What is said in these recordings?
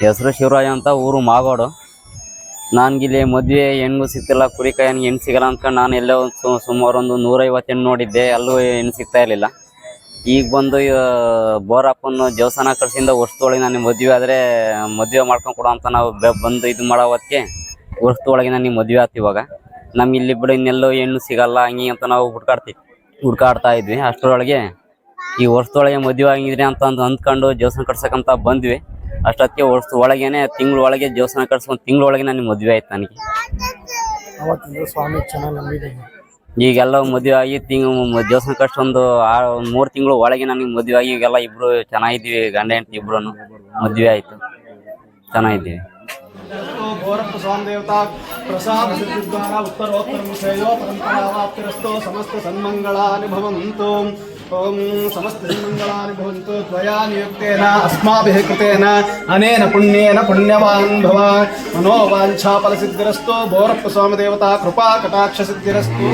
ಹೆಸರು ಶಿವರಾಜ್ ಅಂತ ಊರು ಮಾಗೋಡು. ನನಗಿಲ್ಲಿ ಮದುವೆ ಹೆಣ್ಣು ಸಿಗ್ತಿಲ್ಲ ಕುರಿ ಹೆಣ್ಣು ಸಿಗಲ್ಲ ಅಂದ್ಕೊಂಡು ನಾನು ಎಲ್ಲೋ ಒಂದು ಸು- ಸುಮಾರು ಒಂದು ನೂರೈವತ್ತು ಹೆಣ್ಣು ನೋಡಿದ್ದೆ, ಅಲ್ಲೂ ಹೆಣ್ಣು ಸಿಗ್ತಾ ಇರಲಿಲ್ಲ. ಈಗ ಬಂದು ಬೋರಪ್ಪನ ದೇವಸ್ಥಾನ ಕಳಿಸಿಂದ ವರ್ಷದೊಳಗೆ ನನಗೆ ಮದುವೆ ಆದರೆ ಮದುವೆ ಮಾಡ್ಕೊಂಡು ಕೊಡು ಅಂತ ನಾವು ಬಂದು ಇದು ಮಾಡೋ ಹೊತ್ತಿಗೆ ವರ್ಷದೊಳಗೆ ನನಗೆ ಮದುವೆ ಆಯ್ತು ಇವಾಗ. ನಮ್ಗೆ ಇಲ್ಲಿ ಬಿಡು ಇನ್ನೆಲ್ಲೋ ಹೆಣ್ಣು ಸಿಗಲ್ಲ, ಹಂಗೆ ಅಂತ ನಾವು ಹುಡ್ಕಾಡ್ತೀವಿ ಹುಡ್ಕಾಡ್ತಾ ಇದ್ವಿ. ಅಷ್ಟರೊಳಗೆ ಈ ವರ್ಷದೊಳಗೆ ಮದುವೆ ಆಗಿದ್ರಿ ಅಂತ ಅಂದ್ ಅಂದ್ಕೊಂಡು ದೇವಸ್ಥಾನ ಕಟ್ಸಕ್ಕಂತ ಬಂದ್ವಿ. ಅಷ್ಟೊತ್ತಿಗೆ ವರ್ಷ ಒಳಗೇನೆ ತಿಂಗಳ ಒಳಗೆ ದೇವಸ್ಥಾನ ಕಟ್ಸ್ಕೊಂಡು ತಿಂಗಳ ಒಳಗೆ ನಾನು ಮದುವೆ ಆಯ್ತು ನನಗೆ. ಅವತ್ತಿಂದ ಸ್ವಾಮಿ ಚೆನ್ನಾಗಿ ನಂಬಿದ್ದೀನಿ ಈಗೆಲ್ಲ ಮದುವೆ ಆಗಿ ತಿಂಗಳು ದೇವಸ್ಥಾನ ಕಟ್ಸ್ಕೊಂಡು ಮೂರು ತಿಂಗಳು ಒಳಗೆ ನನಗೆ ಮದುವೆ ಆಗಿ ಈಗೆಲ್ಲ ಇಬ್ರು ಚೆನ್ನಾಗಿದ್ದೀವಿ ಗಂಡ ಹೆಂಡತಿ ಇಬ್ರು ಮದುವೆ ಆಯ್ತು. ಚೆನ್ನಾಗಿದ್ದೀವಿ. ಗೋರಪ್ಪ ಸ್ವಾಮಿ ದೇವತಾ ಪ್ರಸಾದ ಸಿದ್ಧಿದ್ವಾರ ಉತ್ತರೋತ್ತರ ಮುಖಯೋ ಪರಂಪರಾವಾಪ್ತಿರಸ್ತೋ ಸಮಸ್ತ ಸನ್ಮಂಗಳ ಅನುಭವಂತೋ ఓం సమస్త భవంతు త్వయా నియుక్తేన అస్మాభిः కృతేన అనేన పుణ్యేన పుణ్యవాన్ భవ మనోవాంఛా ఫలసిద్ధిరస్తో భోరప్ప స్వామిదేవత కృపా కటాక్ష సిద్ధిరస్తు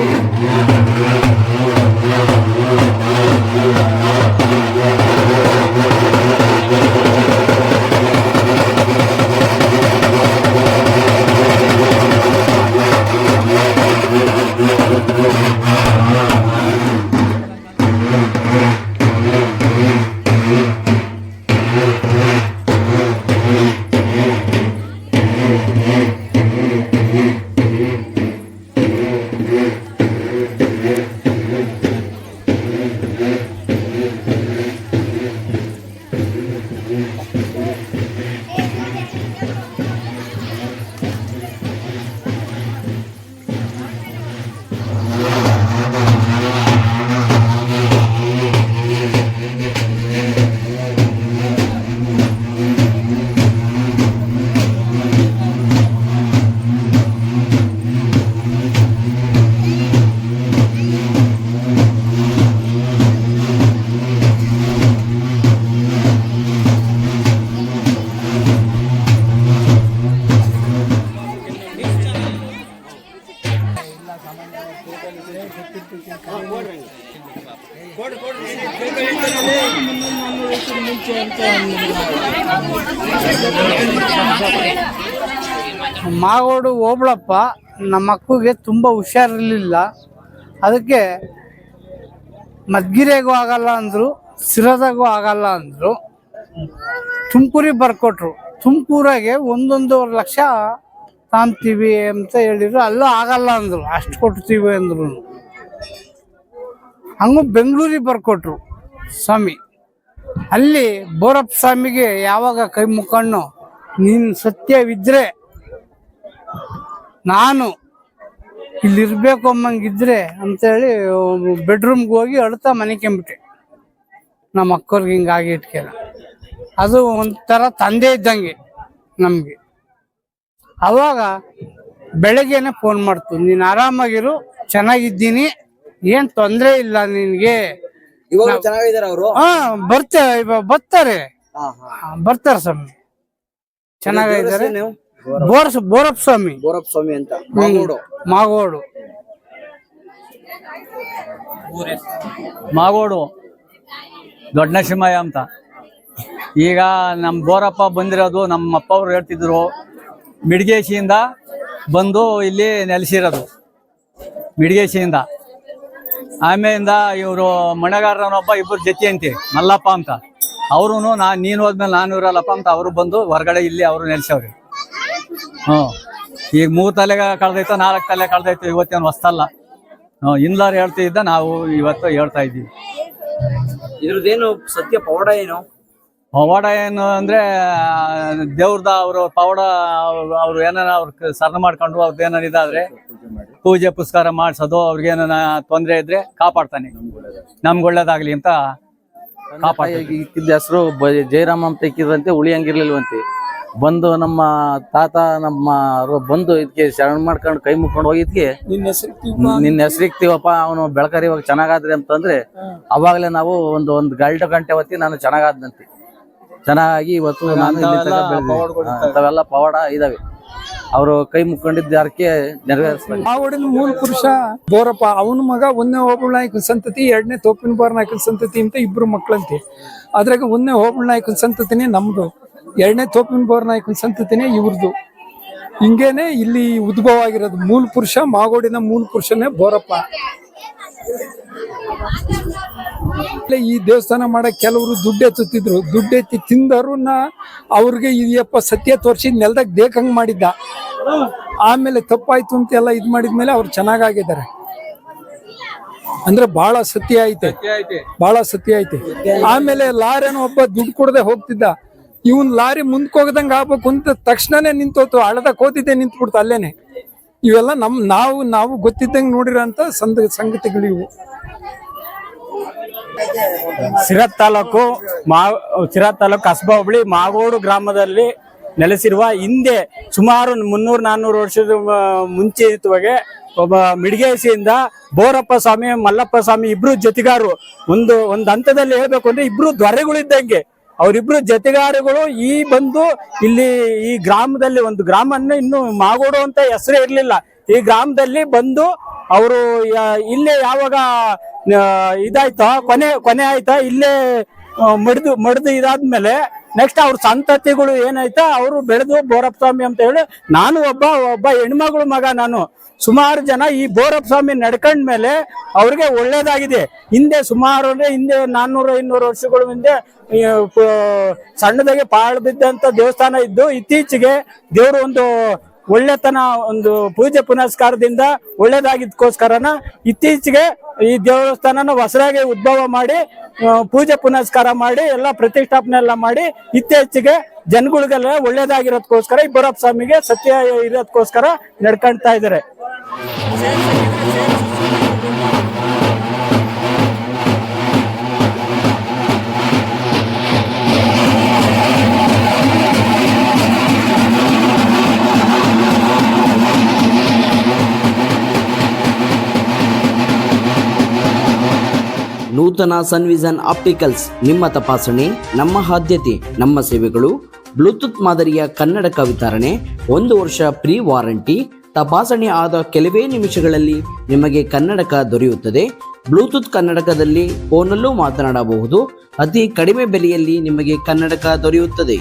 ಮಾಗೋಡು ಓಬಳಪ್ಪ ನಮ್ಮ ಅಕ್ಕಗೆ ತುಂಬ ಹುಷಾರಿರ್ಲಿಲ್ಲ. ಅದಕ್ಕೆ ಮದ್ಗಿರೆಗೂ ಆಗಲ್ಲ ಅಂದರು, ಸಿರದಾಗೂ ಆಗಲ್ಲ ಅಂದರು. ತುಮಕೂರಿಗೆ ಬರ್ಕೊಟ್ರು. ತುಮಕೂರಾಗೆ ಒಂದೊಂದೂವರೆ ಲಕ್ಷ ತಾಂಬ್ತೀವಿ ಅಂತ ಹೇಳಿದ್ರು, ಅಲ್ಲೂ ಆಗಲ್ಲ ಅಂದರು, ಅಷ್ಟು ಕೊಡ್ತೀವಿ ಅಂದ್ರು. ಹಂಗೂ ಬೆಂಗಳೂರಿಗೆ ಬರ್ಕೊಟ್ರು ಸ್ವಾಮಿ. ಅಲ್ಲಿ ಬೋರಪ್ಪ ಸ್ವಾಮಿಗೆ ಯಾವಾಗ ಕೈ ಮುಖಣ್ಣು, ನೀನು ಸತ್ಯವಿದ್ರೆ ನಾನು ಇಲ್ಲಿರ್ಬೇಕು ಅಮ್ಮಂಗಿದ್ರೆ ಅಂತೇಳಿ ಬೆಡ್ರೂಮ್ಗೆ ಹೋಗಿ ಅಳ್ತಾ ಮನೆಕೊಂಬಿಟ್ಟೆ ನಮ್ಮ ಅಕ್ಕವ್ರಿಗೆ ಹಿಂಗಾಗಿ ಇಟ್ಕೆಲ್ಲ. ಅದು ಒಂಥರ ತಂದೆ ಇದ್ದಂಗೆ ನಮಗೆ. ಅವಾಗ ಬೆಳಗ್ಗೆನೆ ಫೋನ್ ಮಾಡ್ತು. ನೀನ್ ಆರಾಮಾಗಿರು ಚೆನ್ನಾಗಿದ್ದೀನಿ ಏನ್ ತೊಂದ್ರೆ ಇಲ್ಲ ನಿನಗೆ. ಇವಾಗ ಚೆನ್ನಾಗಿದಾರ ಅವರು? ಹಾ ಬರ್ತಾರೆ ಇವಾಗ ಬರ್ತಾರೆ. ಹಾ, ಬರ್ತಾರೆ ಸ್ವಾಮಿ. ಚೆನ್ನಾಗಿದ್ದಾರೆ. ನೀವು? ಬೋರ್ಸ್ ಬೋರಪ್ಪ ಸ್ವಾಮಿ. ಬೋರಪ್ಪ ಸ್ವಾಮಿ ಅಂತ. ಮಾಗೋಡು. ಮಾಗೋಡು. ಮಾಗೋಡು. ದೊಡ್ಡ ನರಸಿಂಹಯ್ಯ ಅಂತ. ಈಗ ನಮ್ಮ ಬೋರಪ್ಪ ಬಂದಿರೋದು ನಮ್ಮ ಅಪ್ಪ ಅವ್ರು ಹೇಳ್ತಿದ್ರು ಮಿಡ್ಗೇಶಿಯಿಂದ ಬಂದು ಇಲ್ಲಿ ನೆಲೆಸಿರೋದು. ಮಿಡ್ಗೇಶಿಯಿಂದ. ಆಮೇಲಿಂದ ಇವರು ಮಣಗಾರನೊಬ್ಬ ಇಬ್ಬರು ಜತಿ ಅಂತೀವಿ ಮಲ್ಲಪ್ಪ ಅಂತ. ಅವರು ನಾ, ನೀನು ಹೋದ್ಮೇಲೆ ನಾನು ಇರಲ್ಲಪ್ಪ ಅಂತ ಅವರು ಬಂದು ಹೊರಗಡೆ ಇಲ್ಲಿ ಅವರು ನೆಲೆಸವ್ರಿ. ಹ್ಞೂ. ಈಗ ಮೂರು ತಲೆ ಕಳೆದೈತೋ, ನಾಲ್ಕು ತಲೆ ಕಳೆದೈತೋ ಇವತ್ತೇನು ಹೊಸ್ತಲ್ಲ. ಹ್ಞೂ, ಇಂದ್ಲಾರು ಹೇಳ್ತಿದ್ದ ನಾವು ಇವತ್ತು ಹೇಳ್ತಾ ಇದ್ದೀವಿ. ಇದ್ರದ್ದೇನು ಸತ್ಯ ಪೌಡ ಏನು? ಪವಾಡ ಏನು ಅಂದ್ರೆ ದೇವ್ರದ ಅವರು ಪವಾಡ ಅವ್ರು ಏನಾರ ಅವ್ರ ಸರ್ನ ಮಾಡ್ಕೊಂಡು ಅವ್ರದ್ದು ಏನಾರ ಇದಾದ್ರೆ ಪೂಜೆ ಪುಸ್ಕಾರ ಮಾಡಿಸೋದು ಅವ್ರಿಗೆ ಏನಾರ ತೊಂದರೆ ಇದ್ರೆ ಕಾಪಾಡ್ತಾನೆ. ನಮ್ಗೆ ಒಳ್ಳೇದಾಗ್ಲಿ ಅಂತ ಇಕ್ಕಿದ್ದ ಹೆಸರು ಜಯರಾಮ ಅಂತ ಇಕ್ಕಿದ್ರಂತೆ ಉಳಿಯಂಗಿರ್ಲಿಲ್ವಂತೆ ಬಂದು ನಮ್ಮ ತಾತ ನಮ್ಮ ಅವ್ರು ಬಂದು ಇದಕ್ಕೆ ಶರಣ ಮಾಡ್ಕೊಂಡು ಕೈ ಮುಕ್ಕೊಂಡು ಹೋಗಿದ್ಕೆ ನಿನ್ನ ಹೆಸರಿಕ್ತೀವಪ್ಪ ಅವನು ಬೆಳಕರಿ ಇವಾಗ ಚೆನ್ನಾಗಾದ್ರಿ ಅಂತಂದ್ರೆ ಅವಾಗಲೇ ನಾವು ಒಂದು ಒಂದು ಗಂಟೆ ಗಂಟೆ ಹೊತ್ತಿ ನಾನು ಚೆನ್ನಾಗಾದ್ನಂತೆ. ಚೆನ್ನಾಗಿ ಇವತ್ತು ನಾನು ಇಲ್ಲಿ ತನಕ ಬೆಳ್ದಿದ್ದೀನಿ. ಹಾ, ಪವಾಡ ಇದಾವೆ. ಅವರು ಕೈ ಮುಕ್ಕೊಂಡಿದ್ದ ಯಾರಕ್ಕೆ ನೆರವೇರಿಸ್ತಾರೆ ಮಾವಡಿನ ಮೂಲ ಪುರುಷ ಬೋರಪ್ಪ ಅವನ ಮಗ ಒಂದನೇ ಹೋಬಳ ನಾಯಕನ ಸಂತತಿ ಎರಡನೇ ತೋಪಿನ ಬಾರ್ ನಾಯಕನ ಸಂತತಿ ಅಂತ ಇಬ್ರು ಮಕ್ಕಳಂತೆ. ಅದ್ರಾಗ ಒಂದನೇ ಹೋಬಳ ನಾಯಕನ ಸಂತತಿನೇ ನಮ್ದು ಎರಡನೇ ತೋಪಿನ ಬೋರ್ನಾಯಕನ ಸಂತತಿನೇ ಇವ್ರದ್ದು ಹಿಂಗೇನೆ ಇಲ್ಲಿ ಉದ್ಭವ ಆಗಿರೋದು. ಮೂಲ ಪುರುಷ ಮಾಗೋಡಿನ ಮೂಲ ಪುರುಷನೇ ಬೋರಪ್ಪ. ಈ ದೇವಸ್ಥಾನ ಮಾಡಕ್ ಕೆಲವರು ದುಡ್ಡು ಎತ್ತುತ್ತಿದ್ರು. ದುಡ್ಡು ಎತ್ತಿ ತಿಂದವ್ರನ್ನ ಅವ್ರಿಗೆ ಇದೆಯಪ್ಪ ಸತ್ಯ ತೋರಿಸಿ ನೆಲದಾಗ ದೇಕಂಗ್ ಮಾಡಿದ್ದ. ಆಮೇಲೆ ತಪ್ಪಾಯ್ತು ಅಂತ ಎಲ್ಲ ಇದ್ ಮಾಡಿದ್ಮೇಲೆ ಅವ್ರು ಚೆನ್ನಾಗಾಗಿದ್ದಾರೆ. ಅಂದ್ರೆ ಬಹಳ ಸತ್ಯ ಐತೆ. ಬಹಳ ಸತ್ಯ ಐತೆ. ಆಮೇಲೆ ಲಾರಿನ ಒಬ್ಬ ದುಡ್ಡು ಕೊಡದೆ ಹೋಗ್ತಿದ್ದ. ಇವನ್ ಲಾರಿ ಮುಂದಕ್ಕೆ ಹೋಗದಂಗ ಆಗ್ಬೇಕು ಅಂತ ತಕ್ಷಣನೇ ನಿಂತೋತು. ಹಳದಾಗ ಹೋತಿದ್ದೆ ನಿಂತ್ಬಿಡ್ತು ಅಲ್ಲೇನೆ. ಇವೆಲ್ಲ ನಮ್, ನಾವು ನಾವು ಗೊತ್ತಿದ್ದಂಗೆ ನೋಡಿರೋಂಥ ಸಂದ, ಸಂಗತಿಗಳು ಇವು. ಸಿರತ್ ತಾಲೂಕು ಮಾ, ಸಿರತ್ ತಾಲೂಕು ಕಸ್ಬಾ ಹೋಬಳಿ ಮಾಗೋಡು ಗ್ರಾಮದಲ್ಲಿ ನೆಲೆಸಿರುವ ಹಿಂದೆ ಸುಮಾರು ಮುನ್ನೂರು, ನಾನ್ನೂರು ವರ್ಷದ ಮುಂಚೆ ಮುಂಚಿತವಾಗಿ ಒಬ್ಬ ಮಿಡಿಗೇಸಿಯಿಂದ ಬೋರಪ್ಪ ಸ್ವಾಮಿ, ಮಲ್ಲಪ್ಪ ಸ್ವಾಮಿ ಇಬ್ರು ಜೊತೆಗಾರು ಒಂದು ಒಂದು ಹಂತದಲ್ಲಿ ಹೇಳ್ಬೇಕು ಅಂದ್ರೆ ಇಬ್ರು ದೊರೆಗಳಿದ್ದಂಗೆ ಅವರಿಬ್ರು ಜತೆಗಾರಗಳು ಈ ಬಂದು ಇಲ್ಲಿ ಈ ಗ್ರಾಮದಲ್ಲಿ ಒಂದು ಗ್ರಾಮನ್ನ ಇನ್ನು ಮಾಗೋಡು ಅಂತ ಹೆಸರು ಇರಲಿಲ್ಲ. ಈ ಗ್ರಾಮದಲ್ಲಿ ಬಂದು ಅವರು ಇಲ್ಲೇ ಯಾವಾಗ ಇದಾಯ್ತಾ, ಕೊನೆ ಕೊನೆ ಆಯ್ತಾ, ಇಲ್ಲೇ ಮಡ್ದು ಮಡ್ದು ಇದಾದ್ಮೇಲೆ ನೆಕ್ಸ್ಟ್ ಅವ್ರ ಸಂತತಿಗಳು ಏನಾಯ್ತಾ, ಅವರು ಬೆಳೆದು ಬೋರಪ್ಪ ಸ್ವಾಮಿ ಅಂತ ಹೇಳಿ ನಾನು ಒಬ್ಬ ಒಬ್ಬ ಹೆಣ್ಮಗಳು ಮಗ ನಾನು. ಸುಮಾರು ಜನ ಈ ಬೋರಪ್ಪ ಸ್ವಾಮಿ ನಡ್ಕೊಂಡ ಮೇಲೆ ಅವ್ರಿಗೆ ಒಳ್ಳೇದಾಗಿದೆ. ಹಿಂದೆ ಸುಮಾರು ಅಂದ್ರೆ ಹಿಂದೆ ನಾನ್ನೂರು ಇನ್ನೂರು ವರ್ಷಗಳ ಹಿಂದೆ ಸಣ್ಣದಾಗಿ ಪಾಳು ಬಿದ್ದಂತ ದೇವಸ್ಥಾನ ಇದ್ದು ಇತ್ತೀಚೆಗೆ ದೇವರು ಒಂದು ಒಳ್ಳೆತನ ಒಂದು ಪೂಜೆ ಪುನಸ್ಕಾರದಿಂದ ಒಳ್ಳೇದಾಗಿದ್ಕೋಸ್ಕರನ ಇತ್ತೀಚೆಗೆ ಈ ದೇವಸ್ಥಾನನ ಹೊಸರಾಗಿ ಉದ್ಭವ ಮಾಡಿ ಪೂಜೆ ಪುನಸ್ಕಾರ ಮಾಡಿ, ಎಲ್ಲ ಪ್ರತಿಷ್ಠಾಪನೆ ಎಲ್ಲ ಮಾಡಿ ಇತ್ತೀಚೆಗೆ ಜನಗಳಿಗೆಲ್ಲ ಒಳ್ಳೇದಾಗಿರೋದಕ್ಕೋಸ್ಕರ ಈ ಸ್ವಾಮಿಗೆ ಸತ್ಯ ಇರೋದಕ್ಕೋಸ್ಕರ ನಡ್ಕೊಂತಾ ಇದ್ದಾರೆ. ನೂತನ ಸನ್ವಿಸನ್ ಆಪ್ಟಿಕಲ್ಸ್. ನಿಮ್ಮ ತಪಾಸಣೆ, ನಮ್ಮ ಆದ್ಯತೆ, ನಮ್ಮ ಸೇವೆಗಳು, ಬ್ಲೂಟೂತ್ ಮಾದರಿಯ ಕನ್ನಡಕ ವಿತರಣೆ ಒಂದು ವರ್ಷ ಪ್ರೀ ವಾರಂಟಿ, ತಪಾಸಣೆ ಆದ ಕೆಲವೇ ನಿಮಿಷಗಳಲ್ಲಿ ನಿಮಗೆ ಕನ್ನಡಕ ದೊರೆಯುತ್ತದೆ. ಬ್ಲೂಟೂತ್ ಕನ್ನಡಕದಲ್ಲಿ ಫೋನಲ್ಲೂ ಮಾತನಾಡಬಹುದು. ಅತಿ ಕಡಿಮೆ ಬೆಲೆಯಲ್ಲಿ ನಿಮಗೆ ಕನ್ನಡಕ ದೊರೆಯುತ್ತದೆ.